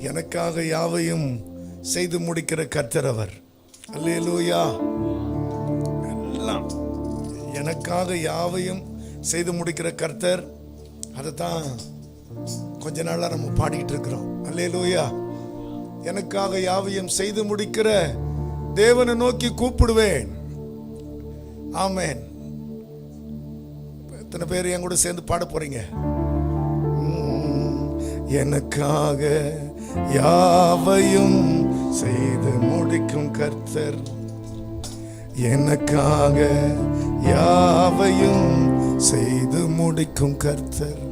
எனக்காக யாவையும் செய்து முடிக்கிற கர்த்தர் அவர். அல்லேலூயா. எல்லாம். எனக்காக யாவையும் செய்து முடிக்கிற கர்த்தர். அதை தான் கொஞ்ச நாளாக நம்ம பாடிக்கிட்டு இருக்கிறோம். அல்லேலூயா. எனக்காக யாவையும் செய்து முடிக்கிற தேவனை நோக்கி கூப்பிடுவேன். ஆமேன். எத்தனை பேர் என் கூட சேர்ந்து பாட போறீங்க? எனக்காக யாவையும் செய்து முடிக்கும் கர்த்தர். எனக்காக யாவையும் செய்து முடிக்கும் கர்த்தர்.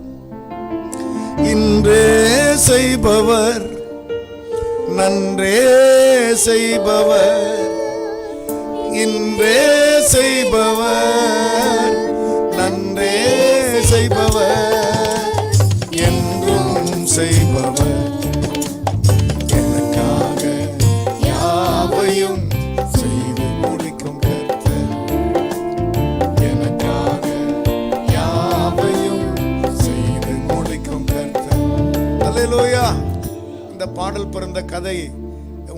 இன்றே செய்பவர் நன்றே செய்பவர். இன்றே செய்பவர் நன்றே செய்பவர். பாடல் பிறந்த கதை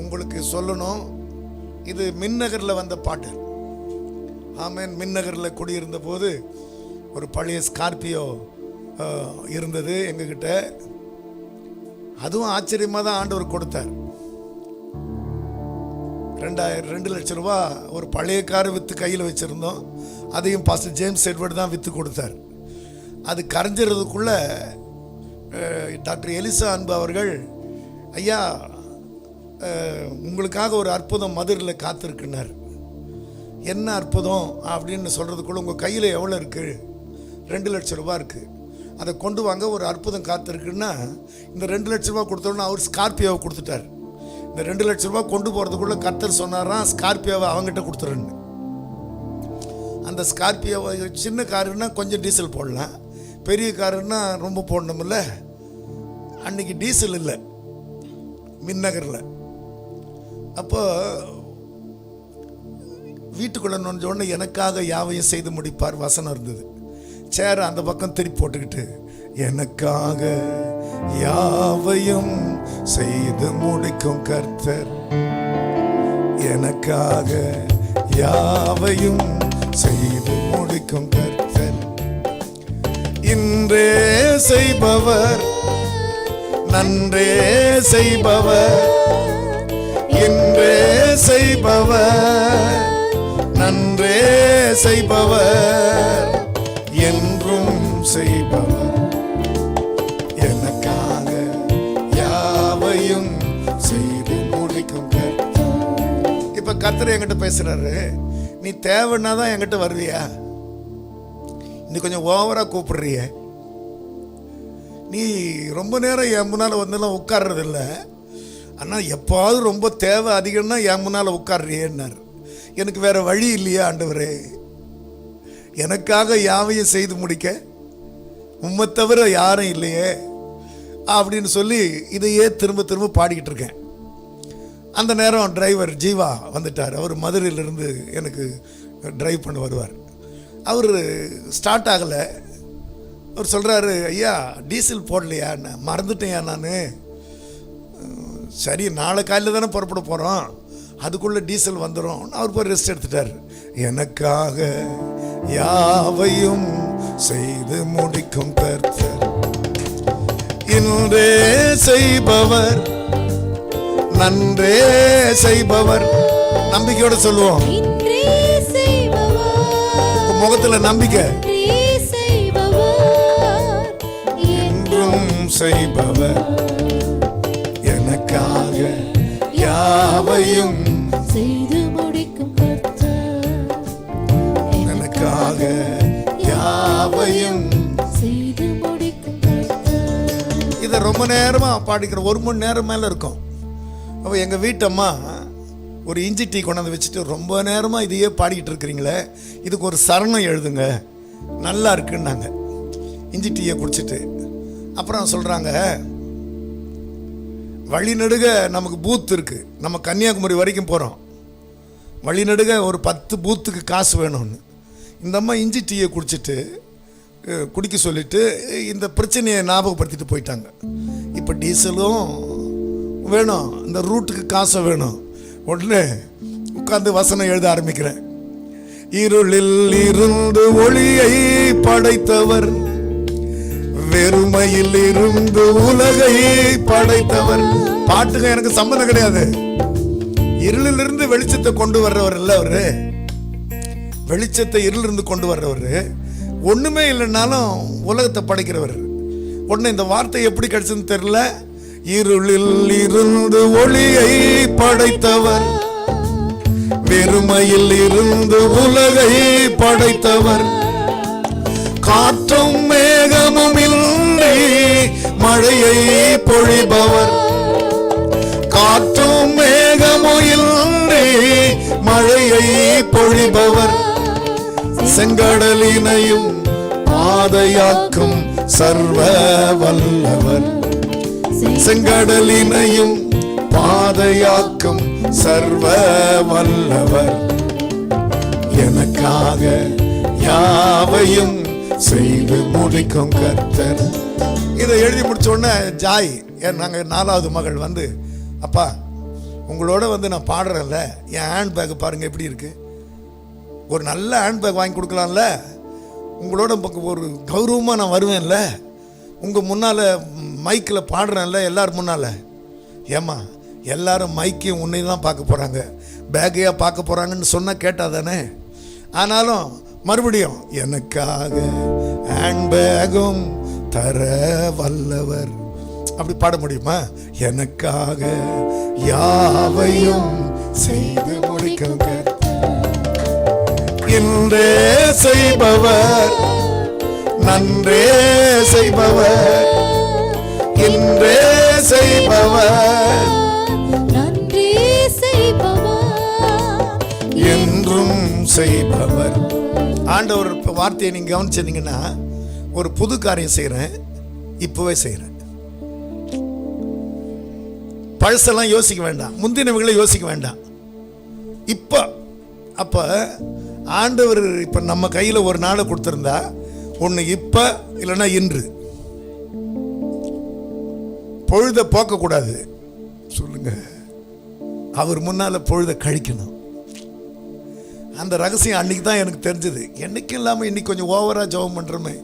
உங்களுக்கு சொல்லணும். இது மின்னகரில் வந்த பாட்டு. ஆமேன் மின்னகரில் குடியிருந்த போது ஒரு பழைய ஸ்கார்பியோ இருந்தது எங்ககிட்ட. அதுவும் ஆச்சரியமாக தான் ஆண்டவர் கொடுத்தார். ரெண்டாயிரம் ரெண்டு லட்சம் ரூபா ஒரு பழைய காரை விற்று கையில் வச்சுருந்தோம். அதையும் பாஸ்டர் ஜேம்ஸ் எட்வர்ட் தான் விற்று கொடுத்தார். அது கரைஞ்சிறதுக்குள்ளே டாக்டர் எலிசா அன்பு அவர்கள் ஐயா உங்களுக்காக ஒரு அற்புதம் மதுரையில் காத்திருக்குனார் என்ன அற்புதம் அப்படின்னு சொல்கிறதுக்குள்ள உங்கள் கையில் எவ்வளோ இருக்குது ரெண்டு லட்ச ரூபா இருக்குது அதை கொண்டு வாங்க ஒரு அற்புதம் காத்திருக்குன்னா இந்த ரெண்டு லட்ச ரூபா கொடுத்தோன்னா அவர் ஸ்கார்பியோவை கொடுத்துட்டார். இந்த ரெண்டு லட்ச ரூபா கொண்டு போகிறதுக்குள்ளே கர்த்தர் சொன்னாராம் ஸ்கார்பியோவை அவங்ககிட்ட கொடுத்துருன்னு. அந்த ஸ்கார்பியோவை சின்ன காருன்னா கொஞ்சம் டீசல் போடலாம். பெரிய காருன்னா ரொம்ப போடணுமில்ல அன்னைக்கு டீசல் இல்லை. மின்னகரில். அப்போ வீட்டுக்குள்ள நுழைஞ்ச உடனே எனக்காக யாவையும் செய்து முடிப்பார் வசனம் இருந்தது. சேர அந்த பக்கம் திருப்பி போட்டுக்கிட்டு எனக்காக யாவையும் செய்து முடிக்கும் கர்த்தர் எனக்காக யாவையும் செய்து முடிக்கும் கர்த்தர். இன்றே செய்பவர் நன்றே செய்பவர். இன்றே செய்பவர். நன்றே செய்பவர். என்றும் செய்பவர். எனக்காக யாவையும் செய்து முடிக்கும் இப்ப கத்திர என்கிட்ட பேசுறாரு. நீ தேவைன்னா தான் என்கிட்ட வருவியா? நீ கொஞ்சம் ஓவரா கூப்பிடுறிய. நீ ரொம்ப நேரம் என் முன்னால் வந்தெல்லாம் உட்கார்றது இல்லை ஆனால் எப்பாவது ரொம்ப தேவை அதிகம்னா என் முன்னால் உட்கார்றியேன்னார் எனக்கு வேறு வழி இல்லையா ஆண்டவரே? எனக்காக யாவையும் செய்து முடிக்க உம்மை தவிர யாரும் இல்லையே அப்படின்னு சொல்லி இதையே திரும்ப திரும்ப பாடிக்கிட்டு இருக்கேன். அந்த நேரம் டிரைவர் ஜீவா வந்துட்டார். அவர் மதுரையிலிருந்து எனக்கு டிரைவ் பண்ண வருவார். அவர் ஸ்டார்ட் ஆகலை. அவர் சொல்கிறாரு ஐயா டீசல் போடலையா? நான் மறந்துட்டேயா நான். சரி நாளை காலையில் தானே புறப்பட போகிறோம் அதுக்குள்ளே டீசல் வந்துடும் அவர் போய் ரெஸ்ட் எடுத்துட்டார். எனக்காக யாவையும் செய்து முடிக்கும் கர்த்தர். இன்றே செய்பவர் நன்றே செய்பவர். நம்பிக்கையோட சொல்லுவோம். முகத்துல நம்பிக்கை. செய்பவர் எனக்காக யாவையும் செய்து முடிக்கும் எனக்காக யாவையும் செய்து முடிக்கும் இதை ரொம்ப நேரமா பாடிக்கிற ஒரு மணி நேரம் மேல இருக்கும். அப்போ எங்க வீட்டம்மா ஒரு இஞ்சி டீ கொண்டாந்து வச்சுட்டு ரொம்ப நேரமா இதையே பாடிக்கிட்டு இருக்கிறீங்களே இதுக்கு ஒரு சரணம் எழுதுங்க. நல்லா இருக்குன்னாங்க. இஞ்சி டீயை குடிச்சிட்டு அப்புறம் சொல்கிறாங்க வழிநடுக நமக்கு பூத் இருக்குது நம்ம கன்னியாகுமரி வரைக்கும் போகிறோம் வழிநடுக ஒரு பத்து பூத்துக்கு காசு வேணும்னு. இந்த அம்மா இஞ்சி டீயை குடிச்சிட்டு குடிக்க சொல்லிட்டு இந்த பிரச்சனையை ஞாபகப்படுத்திட்டு போயிட்டாங்க. இப்போ டீசலும் வேணும். இந்த ரூட்டுக்கு காசை வேணும். உடனே உட்காந்து வசனம் எழுத ஆரம்பிக்கிறேன். இருளில் இருந்து ஒளியை படைத்தவர் வெறுமையில் இருந்து உலகை படைத்தவர் பாட்டுக்கு எனக்கு சம்மந்தம் கிடையாது. இருளிலிருந்து வெளிச்சத்தை கொண்டு வர்றவர் இல்ல அவரு. வெளிச்சத்தை இருளிலிருந்து கொண்டு வர்றவர். ஒண்ணுமே இல்லைன்னாலும் உலகத்தை படைக்கிறவர். உடனே இந்த வார்த்தை எப்படி கிடைச்சதுன்னு தெரியல. இருளில் இருந்து ஒளியை படைத்தவர். வெறுமையில் இருந்து உலகை படைத்தவர். காற்றும் மேகமும் இல்லை மழையை பொழிபவர். காற்றும் மேகமும் இல்லை மழையை பொழிபவர். செங்கடலினையும் பாதையாக்கும் சர்வ வல்லவர். செங்கடலினையும் பாதையாக்கும் சர்வ வல்லவர். எனக்காக யாவையும் செய்து முடிக்கும் கர்த்தர். இதை எழுதி முடிச்சோடனே ஜாய் ஏன் நாங்கள் நாலாவது மகள் வந்து அப்பா உங்களோட வந்து நான் பாடுறேன்ல என் ஹேண்ட் பேக் பாருங்க எப்படி இருக்கு? ஒரு நல்ல ஹேண்ட் பேக் வாங்கி கொடுக்கலாம்ல? உங்களோட ஒரு கௌரவமாக நான் வருவேன்ல? உங்கள் முன்னால் மைக்கில் பாடுறேன்ல எல்லாரும் முன்னால்? ஏம்மா எல்லாரும் மைக்கையும் உன்னை தான் பார்க்க போகிறாங்க பேக்கையாக பார்க்க போகிறாங்கன்னு சொன்னால் கேட்டால் தானே? ஆனாலும் மறுபடியும் எனக்காக ஹேண்ட் பேக்கும் தர வல்லவர். அப்படி பாட முடியுமா? எனக்காக யாவையும் செய்து முடிக்கும். இன்றே செய்பவர் நன்றே செய்பவர். இன்றே செய்பவர். நன்றி செய்பவர். என்றும் செய்பவர். ஆண்டவர் இப்போ வார்த்தையை நீங்கள் கவனிச்சிருந்தீங்கன்னா ஒரு புது காரியம் செய்கிறேன் இப்போவே செய்கிறேன் பழசெல்லாம் யோசிக்க வேண்டாம். முந்தினவங்களை யோசிக்க வேண்டாம். இப்போ அப்போ ஆண்டவர் இப்போ நம்ம கையில் ஒரு நாளை கொடுத்துருந்தா ஒன்று இப்போ இல்லைன்னா இன்று. பொழுதை போக்கக்கூடாது. சொல்லுங்க. அவர் முன்னால் பொழுதை கழிக்கணும். அந்த ரகசியம் அன்னைக்கு தான் எனக்கு தெரிஞ்சது. என்றைக்கும் இல்லாமல் இன்னைக்கு கொஞ்சம் ஓவராக ஜபம் பண்ணுறோமே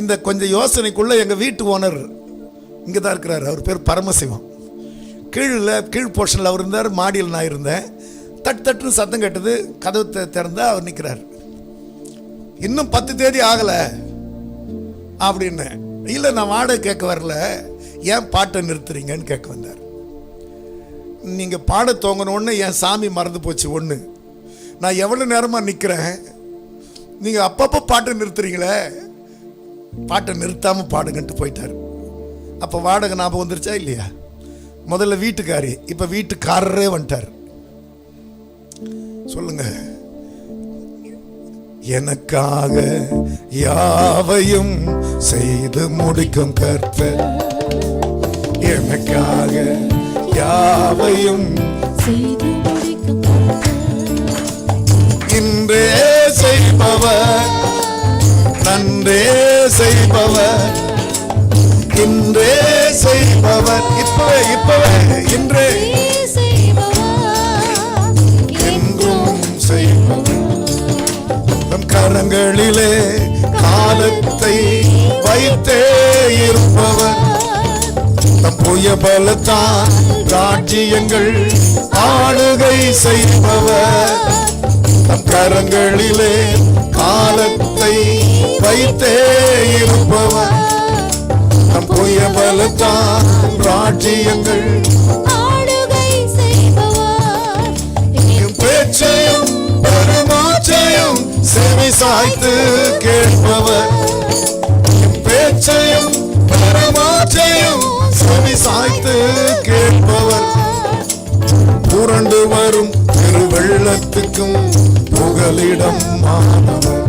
இந்த கொஞ்சம் யோசனைக்குள்ளே எங்கள் வீட்டு ஓனர் இங்கே தான் இருக்கிறார். அவர் பேர் பரமசிவம். கீழில் கீழ் போர்ஷனில் அவர் இருந்தார் மாடியில் நான் இருந்தேன். தட்டு தட்டுன்னு சத்தம் கேட்டது கதவு திறந்தால் அவர் நிற்கிறார் இன்னும் பத்து தேதி ஆகலை அப்படின்னு. இல்லை நான் வாடகை கேட்க வரல. ஏன் பாட்டை நிறுத்துறீங்கன்னு கேட்க வந்தார். நீங்கள் பாட தோங்கணுன்னு என் சாமி மறந்து போச்சு ஒன்று நான் எவ்வளோ நேரமாக நிற்கிறேன் நீங்கள் அப்பப்போ பாட்டை நிறுத்துறீங்களே? பாட்டை நிறுத்தாமல் பாடுங்கன்ட்டு போயிட்டார். அப்போ வாடகை ஞாபகம் வந்துருச்சா இல்லையா? முதல்ல வீட்டுக்காரி இப்போ வீட்டுக்காரரே வந்துட்டார். சொல்லுங்க. எனக்காக யாவையும் செய்து முடிக்கும் கற்ப எனக்காக யாவையும் செய்து இன்றே செய்பவர் இப்பவே இப்பவே இன்றே. என்றும் செய்பவர் தம் கரங்களிலே காலத்தை வைத்தே இருப்பவர் தம் புய பலத்தான் ராஜ்யங்கள் ஆளுகை செய்பவர். தம் கரங்களிலே காலத்தை வைத்தே இருப்பவர். தம் புய பலத்தான் ராஜ்யங்கள் பேச்சையும் பெருமாச்சையும் செவி சாய்த்து கேட்பவர். பேச்சையும் பெருமாச்சையும் செவி சாய்த்து கேட்பவர். புரண்டு வரும் பெருவெள்ளத்துக்கும் புகலிடம் மாணவர்.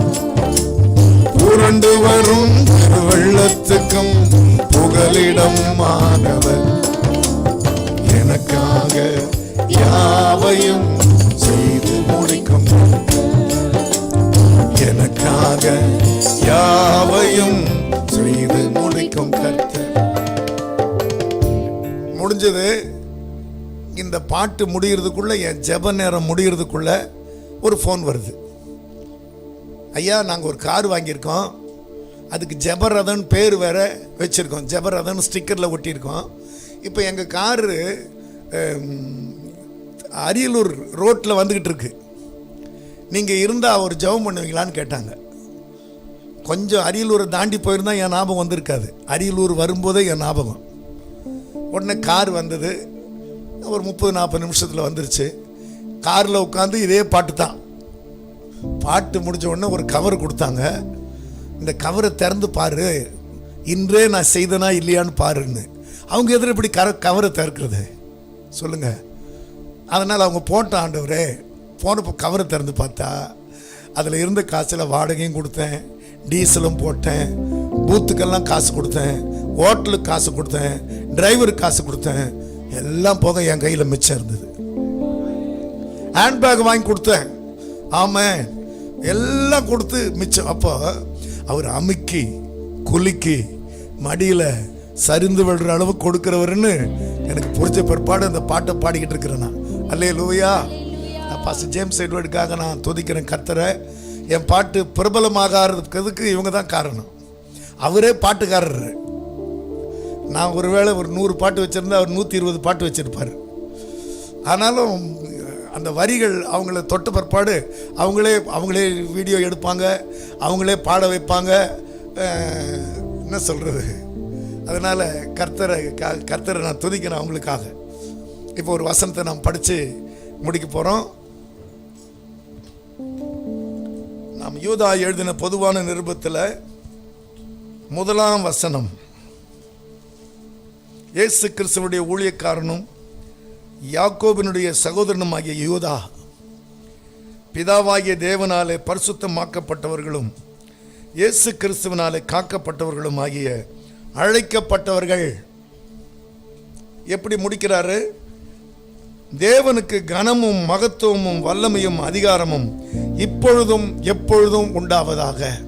புரண்டு வரும் பெருவெள்ளத்துக்கும் புகலிடம் மாணவர் எனக்காக யாவையும் செய்து முடிக்கும். எனக்காக யாவையும் செய்து முடிக்கும் கர்த்தர். முடிஞ்சது. இந்த பாட்டு முடிகிறதுக்குள்ள என் ஜெப நேரம் முடிகிறதுக்குள்ள ஒரு ஃபோன் வருது. ஐயா நாங்கள் ஒரு கார் வாங்கியிருக்கோம். அதுக்கு ஜபரதன் பேர் வேற வச்சுருக்கோம். ஜபரதன் ஸ்டிக்கரில் ஒட்டியிருக்கோம். இப்போ எங்கள் காரு அரியலூர் ரோட்டில் வந்துக்கிட்டு இருக்கு. நீங்கள் இருந்தால் ஒரு ஜபம் பண்ணுவீங்களான்னு கேட்டாங்க. கொஞ்சம் அரியலூரை தாண்டி போயிருந்தா என் ஞாபகம் வந்திருக்காது. அரியலூர் வரும்போதே என் ஞாபகம். உடனே கார் வந்தது. ஒரு முப்பது நாற்பது நிமிஷத்தில் வந்துருச்சு. காரில் உட்காந்து இதே பாட்டு தான். பாட்டு முடிஞ்ச உடனே ஒரு கவர் கொடுத்தாங்க. இந்த கவரை திறந்து பாரு. இன்றே நான் செய்தனா இல்லையான்னு பாருன்னு. அவங்க எதிர இப்படி கர கவரை திறக்கிறது. சொல்லுங்க. அதனால் அவங்க போட்ட ஆண்டவரே போனப்போ கவரை திறந்து பார்த்தா அதில் இருந்த காசில் வாடகையும் கொடுத்தேன் டீசலும் போட்டேன் பூத்துக்கெல்லாம் காசு கொடுத்தேன் ஹோட்டலுக்கு காசு கொடுத்தேன் டிரைவருக்கு காசு கொடுத்தேன் எல்லாம் போக என் கையில் மிச்சம் இருந்தது. ஹேண்ட்பேக் வாங்கி கொடுத்தேன். ஆமாம் எல்லாம் கொடுத்து மிச்சம். அப்போ அவர் அமுக்கி குலுக்கி மடியில் சரிந்து விடுற அளவு கொடுக்குறவர்னு எனக்கு பிடிச்ச பிற்பாடு அந்த பாட்டை பாடிக்கிட்டு இருக்கிறேன் நான். அல்லே லூயா பாஸ்டர் ஜேம்ஸ் எட்வர்டுக்காக நான் துதிக்கிறேன் கர்த்தரை. என் பாட்டு பிரபலமாகாததுக்கு இவங்க தான் காரணம். அவரே பாட்டுக்காரர். நான் ஒருவேளை ஒரு நூறு பாட்டு வச்சுருந்தா அவர் நூற்றி இருபது பாட்டு வச்சுருப்பார். ஆனாலும் அந்த வரிகள் அவங்கள தொட்ட பிற்பாடு அவங்களே அவங்களே வீடியோ எடுப்பாங்க அவங்களே பாட வைப்பாங்க. என்ன சொல்கிறது அதனால் கர்த்தரை க- கர்த்தரை நான் துதிக்கிறேன் அவங்களுக்காக. இப்போ ஒரு வசனத்தை நாம் படித்து முடிக்க போகிறோம் நாம் யூதா எழுதின பொதுவான நிருபத்தில் முதலாம் வசனம். இயேசு கிறிஸ்துவனுடைய ஊழியக்காரனும் யாக்கோபினுடைய சகோதரனுமாகிய யூதா பிதாவாகிய தேவனாலே பரிசுத்தமாக்கப்பட்டவர்களும் இயேசு கிறிஸ்துவனாலே காக்கப்பட்டவர்களும் ஆகிய அழைக்கப்பட்டவர்கள். எப்படி முடிக்கிறாரு? தேவனுக்கு கனமும் மகத்துவமும் வல்லமையும் அதிகாரமும் இப்பொழுதும் எப்பொழுதும் உண்டாவதாக.